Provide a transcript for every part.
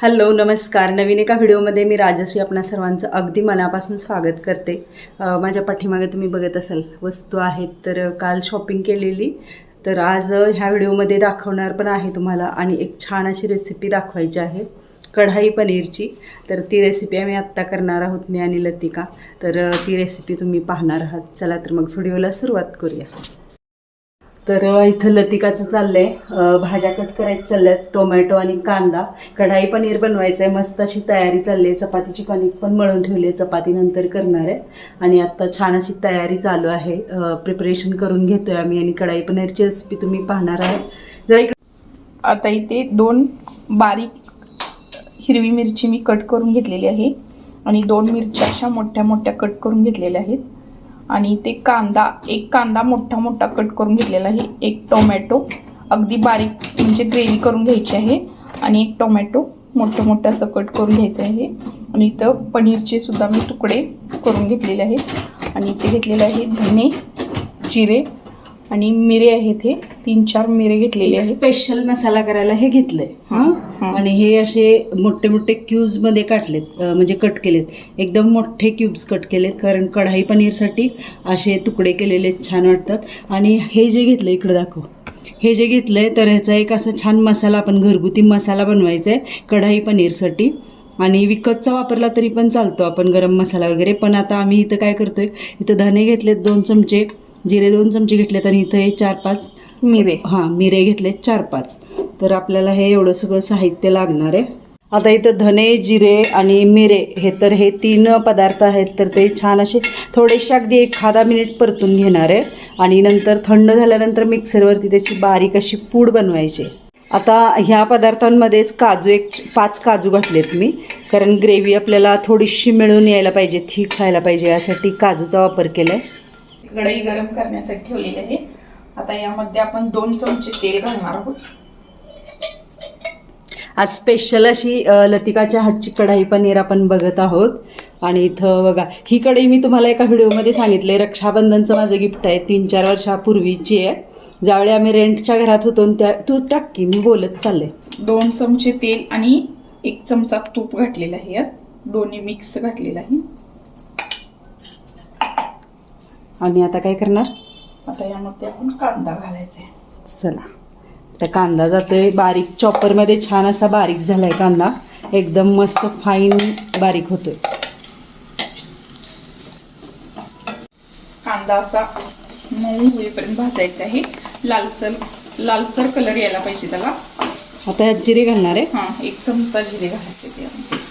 Hello नमस्कार. नवीन एका व्हिडिओमध्ये मी राजश्री आपणा सर्वांचं अगदी मनापासून स्वागत करते. माझ्या पाठीमागे तुम्ही बघत असाल वस्तू आहेत तर काल शॉपिंग केलेली. तर आज ह्या व्हिडिओमध्ये दाखवणार पण आहे तुम्हाला आणि एक छान अशी रेसिपी दाखवायची आहे कढाई पनीरची. तर ती रेसिपी आम्ही आत्ता करणार आहोत मी आणि लतिका. तर ती रेसिपी तुम्ही पाहणार आहात. चला तर मग व्हिडिओला सुरुवात करूया. तर इथं लतिकाचं चाललंय. भाज्या कट करायचं चालल्यात टोमॅटो आणि कांदा. कढाई पनीर बनवायचं आहे मस्त अशी तयारी चालली आहे चपातीची कणिक पण मळून ठेवली आहे चपाती नंतर करणार आहे. आणि आत्ता छान अशी तयारी चालू आहे. प्रिपरेशन करून घेतोय आम्ही आणि कढाई पनीरची रेसिपी तुम्ही पाहणार आहे जरा इकडे आता इथे दोन बारीक हिरवी मिरची मी कट करून घेतलेली आहे. आणि दोन मिरच्या अशा मोठ्या मोठ्या कट करून घेतलेल्या आहेत. आणि ते कांदा एक कांदा मोठा मोठा कट करून घेतलेला आहे. एक टोमॅटो अगदी बारीक म्हणजे ग्रेव्ही करून घ्यायची आहे. आणि एक टोमॅटो मोठं मोठं असं कट करून घ्यायचं आहे. आणि इथं पनीरचे सुद्धा मी तुकडे करून घेतलेले आहेत. आणि इथे घेतलेले आहे धने जिरे आणि मिरे आहेत हे. तीन चार मिरे घेतलेले आहेत. स्पेशल मसाला करायला हे घेतलंय. आणि हे असे मोठे मोठे क्यूब्समध्ये काटलेत म्हणजे कट केलेत. एकदम मोठे क्यूब्स कट केलेत कारण कढाई पनीरसाठी असे तुकडे केलेले छान वाटतात. आणि हे जे घेतलं इकडे दाखव. हे जे घेतलंय तर ह्याचा एक असा छान मसाला आपण घरगुती मसाला बनवायचा आहे कढाई पनीरसाठी. आणि विकतचा वापरला तरी पण चालतो आपण गरम मसाला वगैरे. पण आता आम्ही इथं काय करतोय इथं धने घेतलेत दोन चमचे. जिरे दोन चमचे घेतलेत आणि इथं हे चार पाच मिरे. हां मिरे घेतले चार पाच. तर आपल्याला हे एवढं सगळं साहित्य लागणार आहे. आता इथं धने जिरे आणि मिरे हे तर हे तीन पदार्थ आहेत तर ते छान असे थोडेसे अगदी एखादा मिनिट परतून घेणार आहे. आणि नंतर थंड झाल्यानंतर मिक्सरवरती त्याची बारीक अशी पूड बनवायची आता ह्या पदार्थांमध्येच काजू एक पाच काजू घातलेत मी. कारण ग्रेव्ही आपल्याला थोडीशी मिळून यायला पाहिजे थिक व्हायला पाहिजे यासाठी काजूचा वापर केला आहे कढई गरम करण्यासाठी ठेवलेली आहे. आता यामध्ये आपण दोन चमचे तेल घालणार आहोत. आज स्पेशल अशी लतिकाच्या हातची कढाई पनीर आपण बघत आहोत. आणि इथं बघा ही कढई मी तुम्हाला एका व्हिडिओमध्ये सांगितले रक्षाबंधनचं माझं गिफ्ट आहे. तीन चार वर्षापूर्वीची आहे. ज्यावेळी आम्ही रेंटच्या घरात होतो त्या तू टाक मी बोलत चालले. दोन चमचे तेल आणि एक चमचा तूप घातलेला आहे. यात दोन्ही मिक्स घातलेला आहे. आणि आता काय करणार? आता यामध्ये आपण कांदा घालायचा आहे. चला. तर कांदा जातोय. बारीक चॉपरमध्ये छान असा बारीक झालाय कांदा. एकदम मस्त फाईन बारीक होतोय. कांदा असा मऊ होईपर्यंत भाजायचा आहे. लालसर लालसर कलर यायला पाहिजे त्याला. आता यात जिरे घालणार आहे. हां एक चमचा जिरे घालायचे त्यामध्ये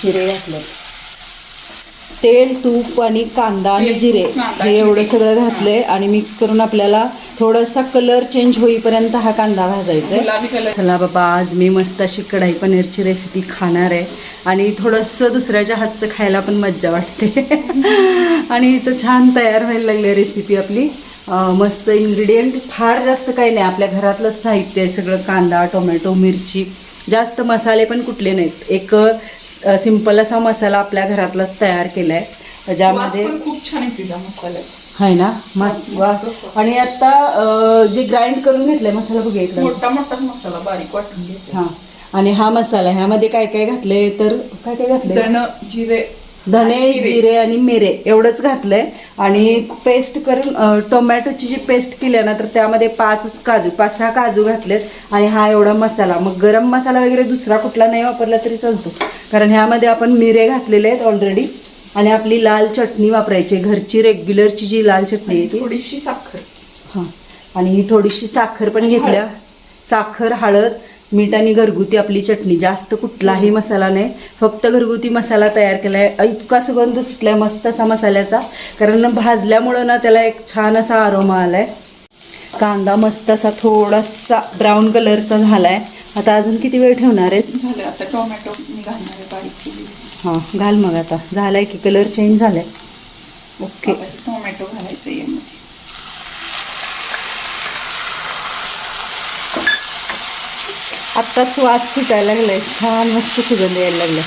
जिरे घातले तेल तूप आणि कांदा आणि जिरे हे एवढं. सगळं घातलंय आणि मिक्स करून आपल्याला थोडासा कलर चेंज होईपर्यंत हा कांदा भाजायचा आहे चला बाबा आज मी मस्त अशी कढाई पनीरची रेसिपी खाणार आहे. आणि थोडंसं दुसऱ्याच्या हातचं खायला पण मज्जा वाटते. आणि इथं छान तयार व्हायला लागली रेसिपी आपली. मस्त इन्ग्रेडियंट फार जास्त काही नाही. आपल्या घरातलं साहित्य आहे सगळं कांदा टोमॅटो मिरची. जास्त मसाले पण कुठले नाहीत. एक सिंपल असा मसाला आपल्या घरातलाच तयार केला आहे ज्यामध्ये खूप छान आहे तुझ्या मसाल्यात आहे ना? मस्त. वा. आणि आता जे ग्राइंड करून घेतलंय मसाला बघूया इकडं. मोठा मोठा मसाला बारीक वाटून घ्यायचा. हा. आणि हा मसाला ह्यामध्ये काय काय घातले तर काय काय घातले धन जिरे धने. जिरे आणि मिरे एवढंच घातलंय. आणि पेस्ट करून टोमॅटोची जी पेस्ट केली आहे ना तर त्यामध्ये पाच काजू पाच सहा काजू घातलेत. आणि हा एवढा मसाला. मग गरम मसाला वगैरे दुसरा कुठला नाही वापरला तरी चालतो. कारण ह्यामध्ये आपण मिरे घातलेले आहेत ऑलरेडी आणि आपली लाल चटणी वापरायची घरची रेग्युलरची जी लाल चटणी आहे ती. थोडीशी साखर. हां. आणि ही थोडीशी साखर पण घेतल्या. साखर हळद मीठ आणि घरगुती आपली चटणी. जास्त कुठलाही मसाला नाही. फक्त घरगुती मसाला तयार केला आहे इतका सुगंध सुटलाय मस्त असा मसाल्याचा. कारण भाजल्यामुळं ना त्याला एक छान असा आरोमा आलाय. कांदा मस्त असा थोडासा ब्राऊन कलरचा झालाय. आता अजून किती वेळ ठेवणार आहेस? झालं. आता टोमॅटो मी घालणार आहे बारीक हां घाल मग आता. झालाय की कलर चेंज झालाय? ओके आता हे टोमॅटो घालायचं यामध्ये आत्ताच वास सुटायला लागलाय. छान मस्त सुगंध यायला लागलाय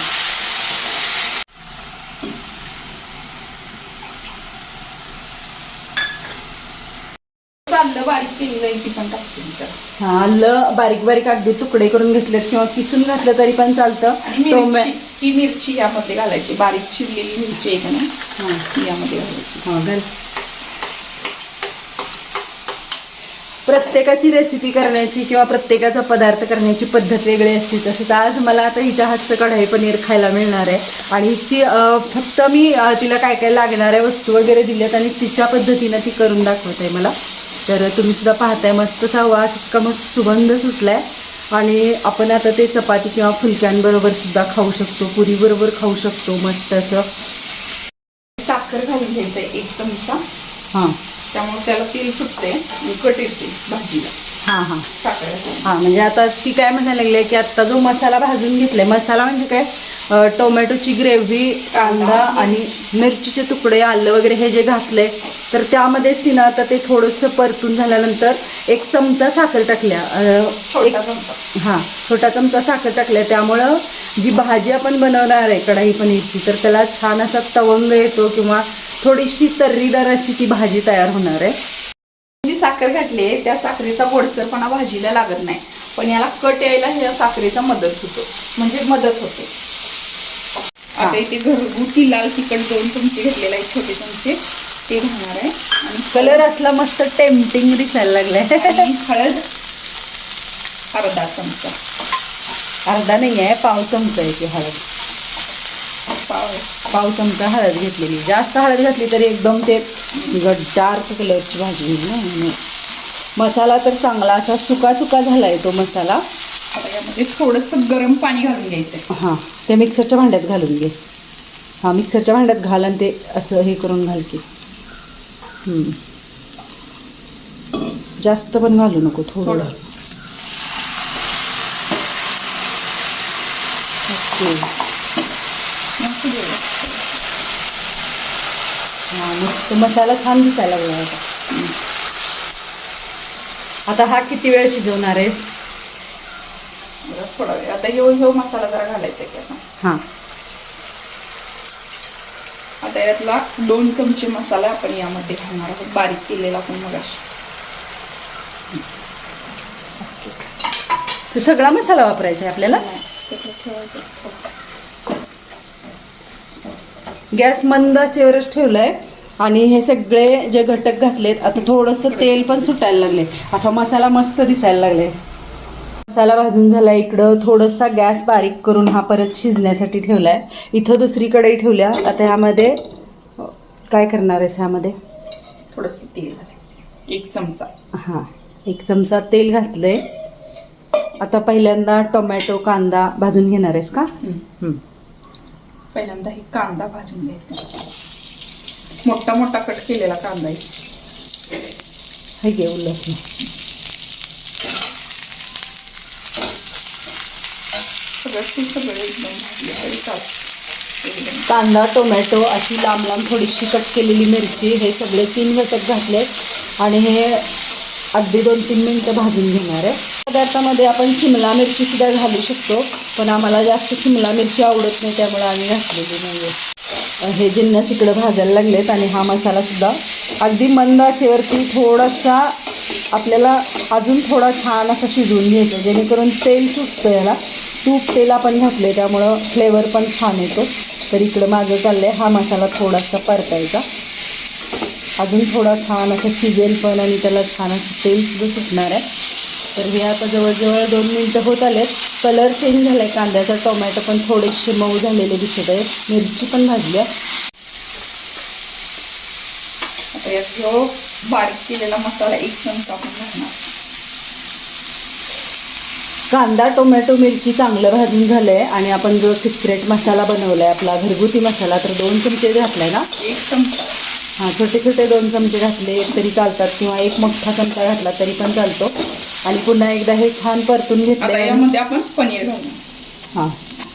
हा आलं बारीक बारीक अगदी तुकडे करून घेतलेत किंवा किसून घातलं तरी पण चालतं. टोमॅ मिरची ही मिरची यामध्ये घालायची. बारीक चिरलेली मिरची आहे का ना हां. यामध्ये घालायची. हा घाल. प्रत्येकाची रेसिपी करण्याची किंवा प्रत्येकाचा पदार्थ करण्याची पद्धत वेगळी असते तसंच आज मला आता हिच्या हातचं कढाई पनीर खायला मिळणार आहे. आणि ती फक्त मी तिला काय काय लागणाऱ्या वस्तू वगैरे दिल्यात आणि तिच्या पद्धतीनं ती करून दाखवत आहे मला. तर तुम्ही सुद्धा पाहताय मस्त वास इतका मस्त सुगंध सुटलाय. आणि आपण आता ते चपाती किंवा फुलक्यांबरोबर सुद्धा खाऊ शकतो पुरीबरोबर खाऊ शकतो मस्त असं. साखर घालून घ्यायचं आहे एक चमचा. हां. त्यामुळे त्याला तेल सुटते आणि कट येते भाजीला. हां हां. हा म्हणजे आता ती काय म्हणायला लागली की आता जो मसाला भाजून घेतलाय मसाला म्हणजे काय? टोमॅटोची ग्रेव्ही कांदा. आणि मिरचीचे तुकडे आलं वगैरे हे जे घातलंय तर त्यामध्येच तिनं आता ते थोडंसं परतून झाल्यानंतर एक चमचा साखर टाकल्या. एक हां छोटा चमचा साखर टाकल्या. त्यामुळं जी भाजी आपण बनवणार आहे कढाई पनीरची तर त्याला छान असा तवंग येतो किंवा थोडीशी तर्रीदार अशी ती भाजी तयार होणार आहे. जी साखर घातली आहे त्या साखरेचा गोडसरपणा भाजीला लागत नाही. पण याला कट यायला ह्या साखरेचा मदत होतो. म्हणजे मदत होते. आता इथे घरगुती लाल तिखट दोन चमचे घेतलेले आहेत छोटे चमचे. ते घालणार आहे. आणि कलर असला मस्त टेम्पटिंग दिसायला लागलाय. हळद अर्धा चमचा. अर्धा नाही आहे पाव चमचा आहे ती हळद. पाव पाव चमचा हळद घेतलेली. जास्त हळद घातली तरी एकदम ते डार्क कलरची भाजी होईल ना. म्हणून. मसाला तर चांगला असा सुका सुका झाला आहे तो मसाला. आता यामध्ये थोडंसं गरम पाणी घालून घ्यायचं हां ते मिक्सरच्या भांड्यात घालून घे. हां मिक्सरच्या भांड्यात घाल आणि ते असं हे करून घाल की. जास्त पण घालू नको थोडं. ओके. हां मस्त मसाला छान दिसायला लागला आता आता हा किती वेळ शिजवणार आहेस? थोडा वेळ. आता ह्यो ह्यो मसाला जरा घालायचा आहे की आता. हां. आता यातला दोन चमचे मसाला आपण यामध्ये घालणार आहोत. बारीक केलेला आपण मगाशी. तो सगळा मसाला वापरायचा आहे आपल्याला. गॅस मंद आचेवरच ठेवलाय. आणि हे सगळे जे घटक घातलेत आता थोडंसं तेल पण सुटायला लागले असा मसाला मस्त दिसायला लागले मसाला भाजून झाला इकडं. थोडासा गॅस बारीक करून हा परत शिजण्यासाठी ठेवलाय. इथं दुसरी कढई ठेवल्या. आता ह्यामध्ये काय करणार आहेस ह्यामध्ये? थोडंसं तेल एक चमचा. हां एक चमचा तेल घातलंय. आता पहिल्यांदा टोमॅटो कांदा भाजून घेणार आहेस का? हं. पहिल्यांदा हे कांदा भाजून घ्यायचा. मोठा मोठा कट केलेला कांदा आहे. हे घे उलट सगळं ते सगळं एकदम भाजले तरी चालतं. एकदम. कांदा टोमॅटो अशी लांब लांब थोडीशी कट केलेली मिरची हे सगळे तीन घटक घातले आणि हे अगदी दोन तीन मिनटं भाजून घेणार आहे. पदार्थामध्ये आपण शिमला मिरची सुद्धा घालू शकतो पण आम्हाला जास्त शिमला मिरची आवडत नाही त्यामुळे आम्ही घातलेली नाही आहे हे जिन्नस इकडं भाजायला लागलेत आणि हा मसाला सुद्धा अगदी मंद आचेवरती थोडासा आपल्याला अजून थोडा छान असा शिजवून घ्यायचा जेणेकरून तेल सुटतं याला. तूप तेल आपण घातले त्यामुळं फ्लेवर पण छान येतो. तर इकडं माझं चाललं आहे हा मसाला थोडासा परतायचा. अजून थोडा छान असं शिजेल पण आणि त्याला छान असं तेल सुद्धा सुटणार आहे. तर हे आता जवळजवळ दोन मिनटं होत आलेत. कलर चेंज झाला आहे कांद्याचा टोमॅटो पण थोडेसे मऊ झालेले दिसत आहेत. मिरची पण भाजल्या आता यात ह्यो बारीक केलेला मसाला एक चमचा आपण घालणार. कांदा टोमॅटो मिरची चांगलं भाजून झालं आहे आणि आपण जो सिक्रेट मसाला बनवला आहे आपला घरगुती मसाला तर दोन चमचे घातलाय ना? एक चमचा. हां छोटे छोटे दोन चमचे घातले तरी चालतात किंवा एक मोठा चमचा घातला तरी पण चालतो. आणि पुन्हा एकदा हे छान परतून आता घेतले यामध्ये आपण पनीर घालू. हां.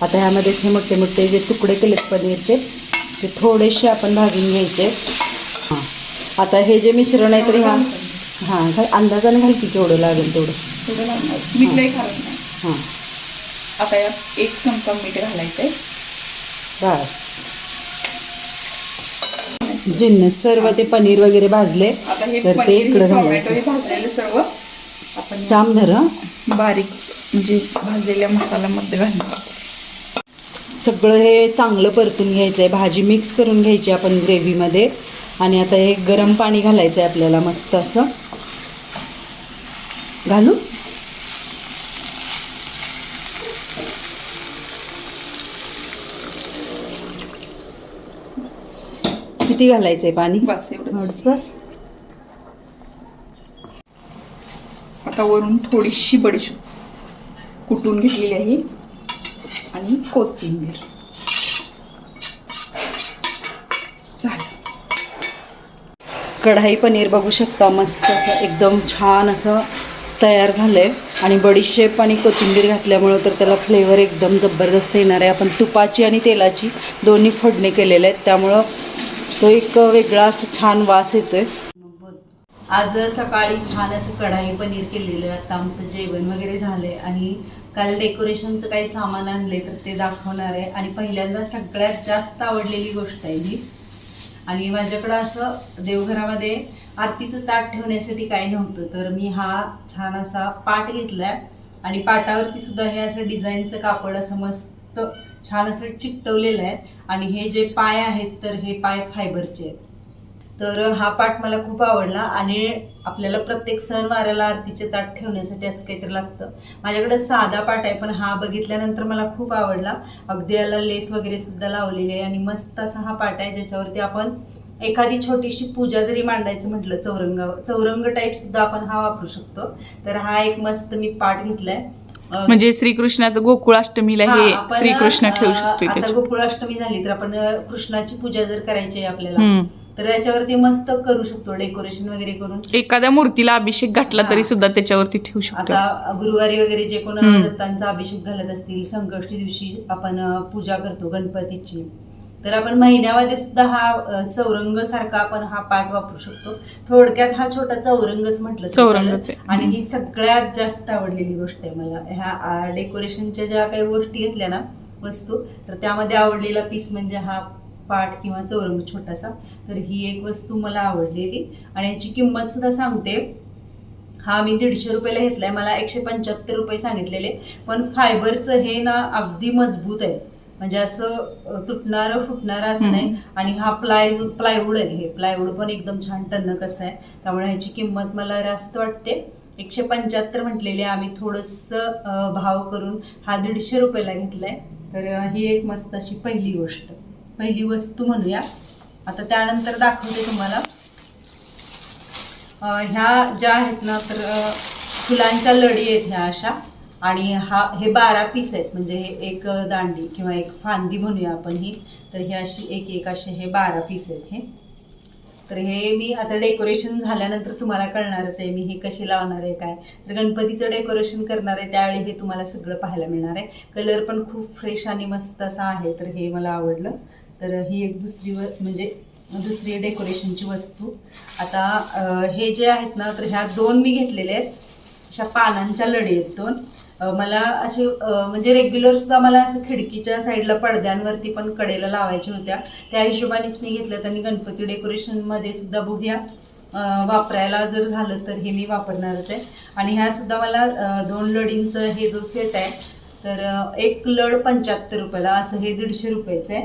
आता ह्यामध्येच हे मोठे मोठे जे तुकडे केलेत पनीरचे ते थोडेसे आपण भाजून घ्यायचे. हां. आता हे जे मिश्रण आहे तर ह्या हां अंदाजाने घाल की केवढं लागेल तेवढं. थोडं लागणार? मीठ हां. आता यात एक चमचा मीठ घालायचं आहे बस. जिन्नस सर्व ते पनीर वगैरे भाजले आता हे तर ते पनीर इकडं टोमॅटो हे घालायचं. भाजलेले सर्व आपण जाम धर. बारीक म्हणजे भाजलेल्या मसाल्यामध्ये घालणार. सगळं हे चांगलं परतून घ्यायचं आहे भाजी मिक्स करून घ्यायची आपण ग्रेव्हीमध्ये. आणि आता हे गरम पाणी घालायचं आहे आपल्याला मस्त असं. घालू? किती घालायचं आहे पाणी? बस बस. आता वरून थोडीशी बडीशेप कुटून घेतलेली आहे आणि कोथिंबीर. झालं. कढाई पनीर बघू शकता मस्त असं एकदम छान असं तयार झालं आहे आणि बडीशेप आणि कोथिंबीर घातल्यामुळं तर त्याला फ्लेवर एकदम जबरदस्त येणार आहे. आपण तुपाची आणि तेलाची दोन्ही फोडणी केलेले आहेत. त्यामुळं तो एक वेगळा असं छान वास येतो आहे आज सकाळी छान असं कढाई पनीर केलेलं आहे आता आमचं जेवण वगैरे झालंय आणि काल डेकोरेशनचं काही सामान आणले तर ते दाखवणार आहे. आणि पहिल्यांदा सगळ्यात जास्त आवडलेली गोष्ट आहे ही. आणि माझ्याकडं असं देवघरामध्ये आरतीचं ताट ठेवण्यासाठी काही नव्हतं तर मी हा छान असा पाट घेतलाय. आणि पाटावरती सुद्धा हे असं डिझाईनचं कापड असं मस्त छान असं चिकटवलेलं आहे. आणि हे जे पाय आहेत तर हे पाय फायबरचे आहेत. तर हा पाठ मला खूप आवडला आणि आपल्याला प्रत्येक सण वाराला आरतीचे ताट ठेवण्यासाठी असं काहीतरी लागतं. माझ्याकडे साधा पाठ आहे पण हा बघितल्यानंतर मला खूप आवडला. अगदी याला लेस वगैरे सुद्धा लावलेली आहे आणि मस्त असा हा पाठ आहे ज्याच्यावरती आपण एखादी छोटीशी पूजा जरी मांडायचं म्हटलं चौरंग चौरंग टाईप सुद्धा आपण हा वापरू शकतो. तर हा एक मस्त मी पाठ घेतलाय. म्हणजे श्रीकृष्णाचं गोकुळाष्टमीला हा, श्रीकृष्ण ठेवू शकतो गोकुळाष्टमी झाली तर आपण कृष्णाची पूजा जर करायची आहे आपल्याला. तर याच्यावरती मस्त करू शकतो डेकोरेशन वगैरे करून एखाद्या मूर्तीला अभिषेक घातला. तरी सुद्धा त्याच्यावरती ठेवू शकतो आता गुरुवारी वगैरे जे कोण हम्म. दत्तांचा अभिषेक घालत असतील संकष्टी दिवशी आपण अं, पूजा करतो गणपतीची तर आपण महिन्यामध्ये सुद्धा हा अं, चौरंग सारखा आपण हा पाठ वापरू शकतो थोडक्यात हा छोटा चौरंगच म्हटलं तरी चौरंगच चालेल. आहे. आणि ही सगळ्यात जास्त आवडलेली गोष्ट आहे मला ह्या डेकोरेशनच्या ज्या काही गोष्टी घेतल्या ना वस्तू तर त्यामध्ये आवडलेला पीस म्हणजे हा पाठ किंवा चौरंग छोटासा. तर ही एक वस्तू मला आवडलेली. आणि याची किंमत सुद्धा सांगते. हा मी दीडशे रुपयाला घेतलाय. मला एकशे पंच्याहत्तर रुपये सांगितलेले. पण फायबरचं हे ना अगदी मजबूत आहे. म्हणजे असं तुटणारं फुटणारं असं. नाही. आणि हा प्लाय प्लायवूड आहे. हे प्लायवूड पण एकदम छान टन्नक असं आहे. त्यामुळे ह्याची किंमत मला जास्त वाटते. एकशे पंच्याहत्तर म्हटलेले. आम्ही थोडंसं भाव करून हा दीडशे रुपयाला घेतलाय. तर ही एक मस्त अशी पहिली गोष्ट. पहिली वस्तू म्हणूया. आता त्यानंतर दाखवते तुम्हाला. ह्या ज्या आहेत ना तर फुलांच्या लढी आहेत ह्या अशा. आणि हा हे बारा पीस आहेत. म्हणजे हे एक दांडी किंवा एक फांदी म्हणूया आपण ही. तर हे अशी एक एक असे हे बारा पीस आहेत हे. तर हे मी आता डेकोरेशन झाल्यानंतर तुम्हाला कळणारच आहे मी हे कसे लावणार आहे काय. तर गणपतीचं डेकोरेशन करणार आहे त्यावेळी हे तुम्हाला सगळं पाहायला मिळणार आहे. कलर पण खूप फ्रेश आणि मस्त असा आहे तर हे मला आवडलं. तर ही एक दुसरी व म्हणजे दुसरी डेकोरेशनची वस्तू. आता हे जे आहेत ना तर ह्या दोन मी घेतलेले आहेत. अशा पानांच्या लढी आहेत दोन मला असे म्हणजे रेग्युलर सुद्धा मला असं खिडकीच्या साईडला पडद्यांवरती पण कडेला लावायच्या होत्या. त्या हिशोबानेच मी घेतल्यात आणि गणपती डेकोरेशनमध्ये सुद्धा बघूया. वापरायला जर झालं तर हे मी वापरणारच आहे. आणि ह्या सुद्धा मला दोन लढींचं हे जो सेट आहे तर एक लढ पंच्याहत्तर रुपयाला असं हे दीडशे रुपयाचं आहे.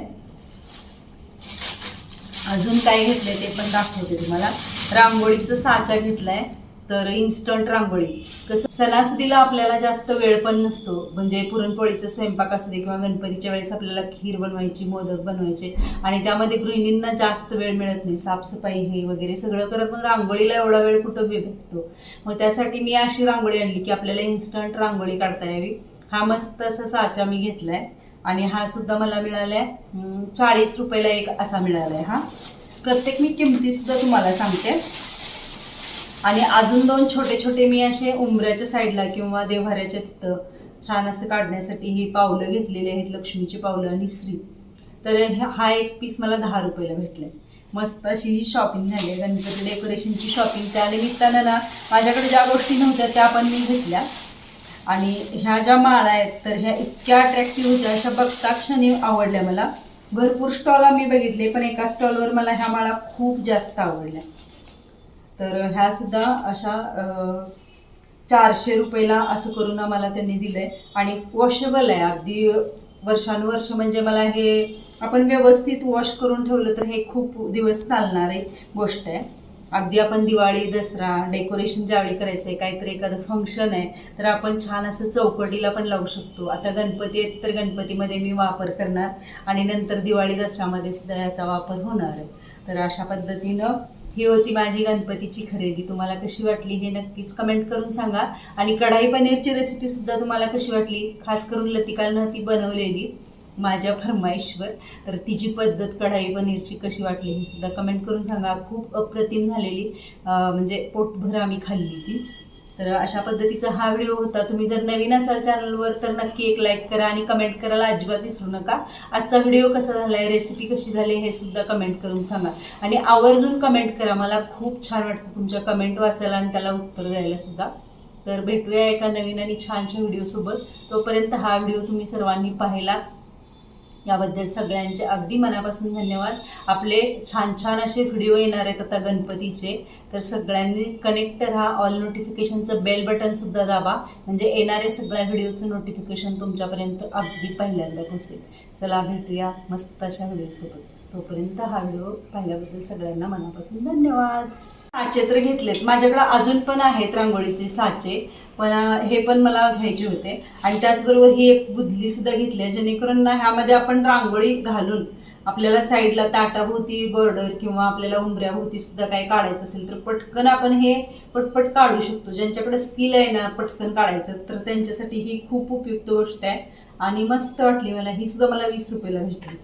अजून काय घेतलंय ते पण दाखवते तुम्हाला. रांगोळीचं साचा घेतलाय तर इन्स्टंट रांगोळी. कसं सणासुदीला आपल्याला जास्त वेळ पण नसतो. म्हणजे पुरणपोळीचा स्वयंपाक असू दे किंवा गणपतीच्या वेळेस आपल्याला खीर बनवायची मोदक बनवायचे. आणि त्यामध्ये गृहिणींना जास्त वेळ मिळत नाही. साफसफाई हे वगैरे सगळं करत मग रांगोळीला एवढा वेळ कुठं भेटतो मग त्यासाठी मी अशी रांगोळी आणली की आपल्याला इन्स्टंट रांगोळी काढता यावी. हा मस्त असा साचा मी घेतलाय. आणि हा सुद्धा मला मिळालाय आहे चाळीस रुपयाला एक असा मिळालाय हा. प्रत्येक मी किमती सुद्धा तुम्हाला सांगते. आणि अजून दोन छोटे छोटे मी असे उंबऱ्याच्या साईडला किंवा देव्हाऱ्याच्या तिथं छान असं काढण्यासाठी ही पावलं घेतलेली आहेत लक्ष्मीची पावलं आणि श्री. तर हा एक पीस मला दहा रुपयाला भेटलाय मस्त अशी ही शॉपिंग झाली. आहे गणपती डेकोरेशनची शॉपिंग त्या निमित्तानं ना माझ्याकडे ज्या गोष्टी नव्हत्या त्या पण मी घेतल्या. आणि ह्या ज्या माळा आहेत तर ह्या इतक्या अट्रॅक्टिव्ह होत्या अशा बघता क्षणी आवडल्या मला. भरपूर स्टॉल आम्ही बघितले पण एका स्टॉलवर मला ह्या माळा खूप जास्त आवडल्या. तर ह्या सुद्धा अशा चारशे रुपयाला असं करून आम्हाला त्यांनी दिलं आहे आणि वॉशेबल आहे अगदी वर्षानुवर्ष म्हणजे मला हे आपण व्यवस्थित वॉश करून ठेवलं तर हे खूप दिवस चालणारी गोष्ट आहे. अगदी आपण दिवाळी दसरा डेकोरेशन ज्यावेळी करायचं आहे काहीतरी एखादं फंक्शन आहे तर आपण छान असं चौकटीला पण लावू शकतो. आता गणपती आहेत तर गणपतीमध्ये मी वापर करणार आणि नंतर दिवाळी दसऱ्यामध्ये सुद्धा याचा वापर होणार आहे. तर अशा पद्धतीनं ही होती माझी गणपतीची खरेदी. तुम्हाला कशी वाटली हे नक्कीच कमेंट करून सांगा. आणि कढाई पनीरची रेसिपी सुद्धा तुम्हाला कशी वाटली? खास करून लतिकानं ती बनवलेली. माझ्या फरमाईशवर. तर तिची पद्धत कढाई पनीरची कशी वाटली हे सुद्धा कमेंट करून सांगा. खूप अप्रतिम झालेली म्हणजे पोटभर आम्ही खाल्ली ती. तर अशा पद्धतीचा हा व्हिडिओ होता. तुम्ही जर नवीन असाल चॅनलवर तर नक्की एक लाईक करा आणि कमेंट करायला अजिबात विसरू नका. आजचा व्हिडिओ कसा झाला आहे रेसिपी कशी झाली हे सुद्धा कमेंट करून सांगा. आणि आवर्जून कमेंट करा. मला खूप छान वाटतं तुमच्या कमेंट वाचायला आणि त्याला उत्तर द्यायला सुद्धा. तर भेटूया एका नवीन आणि छानशा व्हिडिओसोबत. तोपर्यंत हा व्हिडिओ तुम्ही सर्वांनी पाहिला. याबद्दल सगळ्यांचे अगदी मनापासून धन्यवाद. आपले छान छान असे व्हिडिओ येणार आहेत आता गणपतीचे. तर सगळ्यांनी कनेक्ट राहा. ऑल नोटिफिकेशनचं बेल बटन सुद्धा दाबा. म्हणजे येणारे सगळ्या व्हिडिओचं नोटिफिकेशन तुमच्यापर्यंत अगदी पहिल्यांदा पोचेल. चला भेटूया मस्त अशा व्हिडिओसोबत. तोपर्यंत हा व्हिडिओ पाहिल्याबद्दल सगळ्यांना मनापासून धन्यवाद. साचे तर घेतलेत. माझ्याकडे अजून पण आहेत रांगोळीचे साचे पण हे पण मला घ्यायचे होते. आणि त्याचबरोबर ही एक बुदली सुद्धा घेतली आहे जेणेकरून ना ह्यामध्ये आपण रांगोळी घालून आपल्याला साईडला ताटाभोवती बॉर्डर किंवा आपल्याला उंबऱ्याभोवती सुद्धा काही काढायचं असेल तर पटकन आपण हे पटपट काढू शकतो. ज्यांच्याकडे स्किल आहे ना पटकन काढायचं. तर त्यांच्यासाठी ही खूप उपयुक्त गोष्ट आहे. आणि मस्त वाटली मला. ही सुद्धा मला वीस रुपयाला भेटली.